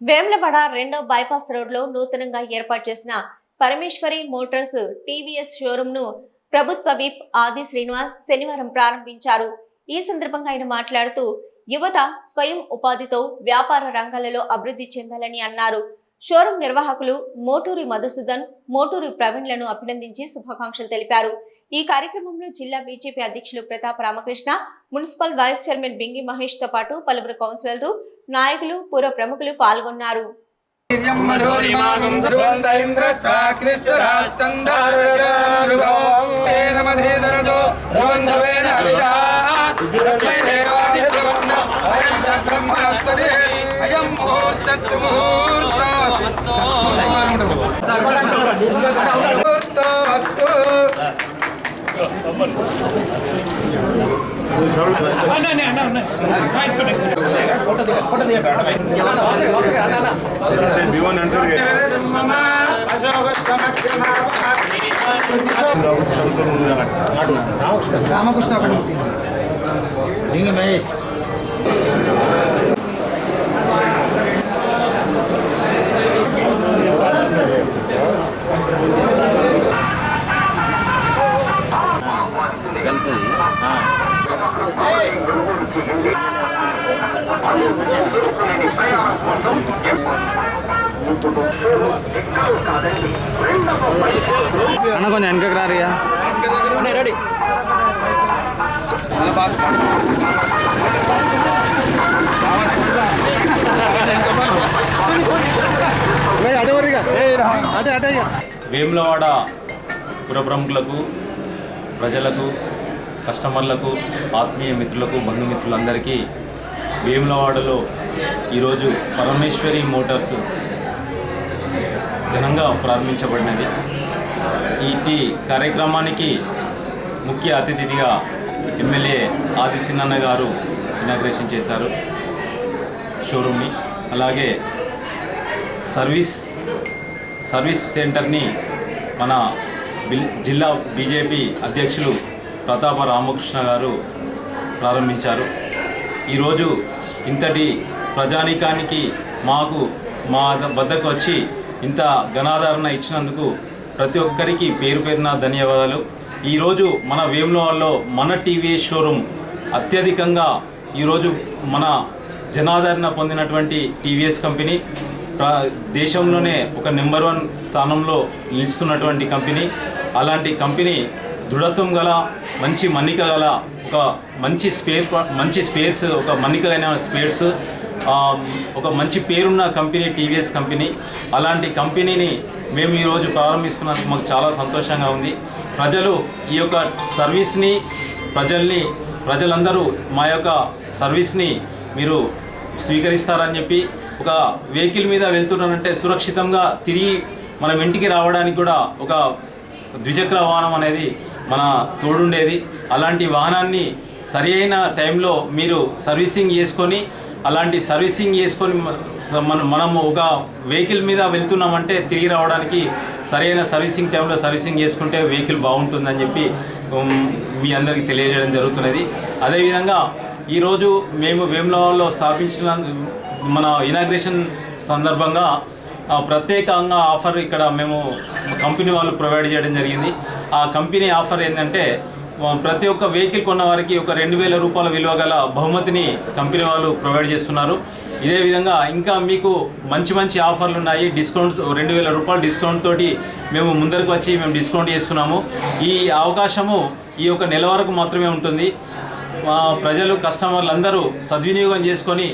వేములవాడ రెండో బైపాస్ రోడ్లో నూతనంగా ఏర్పాటు చేసిన పరమేశ్వరి మోటార్స్ టీవీఎస్ షోరూంను ప్రభుత్వ విప్ ఆది శ్రీనివాస్ శనివారం ప్రారంభించారు. ఈ సందర్భంగా ఆయన మాట్లాడుతూ యువత స్వయం ఉపాధితో వ్యాపార రంగాలలో అభివృద్ధి చెందాలని అన్నారు. షోరూం నిర్వాహకులు మోటూరి మధుసూదన్ మోటూరి ప్రవీణ్లను అభినందించి శుభాకాంక్షలు తెలిపారు. ఈ కార్యక్రమంలో జిల్లా బీజేపీ అధ్యక్షులు Pratap Ramakrishna municipal vice chairman Bingi మహేష్తో పాటు పలువురు కౌన్సిలర్లు నాయకులు పూర్వ ప్రముఖులు పాల్గొన్నారు. అయం ముహూర్తస్సు ముహూర్త రామకృష్ణ ఒకటి దింగి మహేష్ అన్న కొంచెం వెనకకి రారియా రెడీ. అటే అటే వేములవాడ పుర ప్రముఖులకు ప్రజలకు కస్టమర్లకు ఆత్మీయ మిత్రులకు బంధుమిత్రులందరికీ వేములవాడలో ఈరోజు పరమేశ్వరి మోటార్స్ ఘనంగా ప్రారంభించబడినది. ఇటీ కార్యక్రమానికి ముఖ్య అతిథిగా ఎమ్మెల్యే ఆది సిన్నన్న గారు ఇనాగ్రేషన్ చేశారు. షోరూమ్ని అలాగే సర్వీస్ సర్వీస్ సెంటర్ని మన బిల్- జిల్లా బీజేపీ అధ్యక్షులు ప్రతాప రామకృష్ణ గారు ప్రారంభించారు. ఈరోజు ఇంతటి ప్రజానీకానికి మాకు మా వద్దకు వచ్చి ఇంత ఘనాదరణ ఇచ్చినందుకు ప్రతి ఒక్కరికి పేరు పేరున ధన్యవాదాలు. ఈరోజు మన వేములవాడలో మన టీవీఎస్ షోరూమ్ అత్యధికంగా ఈరోజు మన జనాదరణ పొందినటువంటి టీవీఎస్ కంపెనీ దేశంలోనే ఒక నెంబర్ వన్ స్థానంలో నిలుస్తున్నటువంటి కంపెనీ. అలాంటి కంపెనీ దృఢత్వం గల మంచి మన్నిక గల ఒక మంచి స్పేర్ మంచి స్పేర్స్ ఒక మన్నిక స్పేర్స్ ఒక మంచి పేరున్న కంపెనీ టీవీఎస్ కంపెనీ. అలాంటి కంపెనీని మేము ఈరోజు ప్రారంభిస్తున్నందుకు మాకు చాలా సంతోషంగా ఉంది. ప్రజలు ఈ యొక్క సర్వీస్ని ప్రజల్ని ప్రజలందరూ మా యొక్క సర్వీస్ని మీరు స్వీకరిస్తారని చెప్పి ఒక వెహికల్ మీద వెళ్తున్నానంటే సురక్షితంగా తిరిగి మనం ఇంటికి రావడానికి కూడా ఒక ద్విచక్ర వాహనం అనేది మన తోడుండేది. అలాంటి వాహనాన్ని సరి అయిన టైంలో మీరు సర్వీసింగ్ చేసుకొని అలాంటి సర్వీసింగ్ చేసుకొని మనం మన ఒక వెహికల్ మీద వెళ్తున్నామంటే తిరిగి రావడానికి సరైన సర్వీసింగ్ టైంలో సర్వీసింగ్ చేసుకుంటే వెహికల్ బాగుంటుందని చెప్పి మీ అందరికీ తెలియజేయడం జరుగుతున్నది. అదేవిధంగా ఈరోజు మేము వేములవాడలో స్థాపించిన మన ఇనాగ్రేషన్ సందర్భంగా ప్రత్యేకంగా ఆఫర్ ఇక్కడ మేము కంపెనీ వాళ్ళు ప్రొవైడ్ చేయడం జరిగింది. ఆ కంపెనీ ఆఫర్ ఏంటంటే ప్రతి ఒక్క వెహికల్ కొన్న వారికి ఒక రెండు వేల రూపాయల విలువ గల బహుమతిని కంపెనీ వాళ్ళు ప్రొవైడ్ చేస్తున్నారు. ఇదే విధంగా ఇంకా మీకు మంచి మంచి ఆఫర్లు ఉన్నాయి. డిస్కౌంట్ రెండు వేల రూపాయలు డిస్కౌంట్ తోటి మేము ముందరకు వచ్చి మేము డిస్కౌంట్ చేస్తున్నాము. ఈ అవకాశము ఈ యొక్క నెల వరకు మాత్రమే ఉంటుంది. ప్రజలు కస్టమర్లు అందరూ సద్వినియోగం చేసుకొని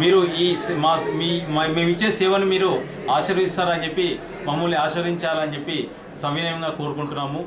మీరు ఈ సే- మా మీ మా- మేము ఇచ్చే సేవను మీరు ఆశీర్వదిస్తారని చెప్పి మమ్మల్ని ఆశీర్వించాలని చెప్పి సవినయంగా కోరుకుంటున్నాము.